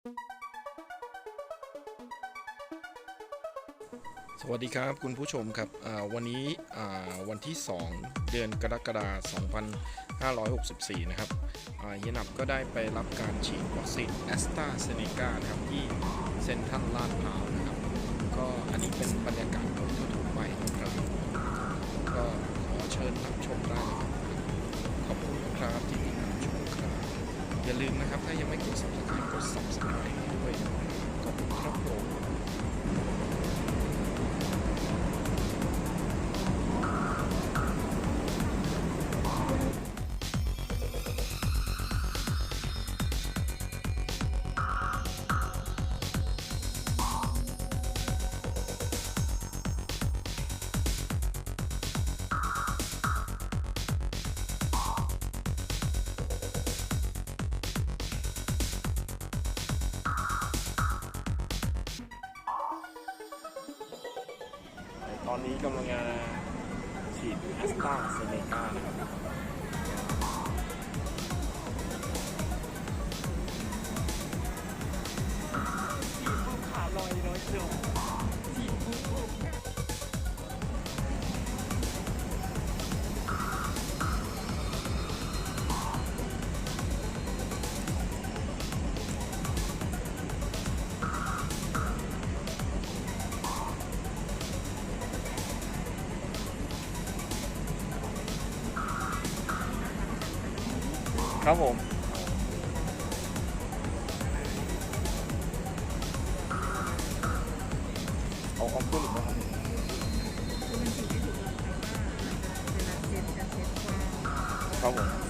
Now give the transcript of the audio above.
สวัสดีครับคุณผู้ชมครับวันนี้วันที่ 2 เดือนกรกฎาคม2564 นะครับเฮียนับก็ได้ไปรับการฉีดวัคซีนแอสตราเซเนกานะครับที่เซ็นทรัลลาดพร้าวนะครับ ก็อันนี้เป็นบรรยากาศโดยทั่วไปนะครับ ก็ขอเชิญรับชมได้ อย่าลืมนะครับ ถ้ายังไม่กด subscribe กด subscribe ด้วยขอบคุณครับ ตอนนี้กำลังจะฉีดแอสตราเซเนกานะครับขาลอยน้อยเดียว ครับผม เอาเอาขึ้นหรือเปล่าครับคือมันฉีดไม่ถูกหลักแต่ว่าเวลาเซ็ตจะเซ็ตกว้างครับผม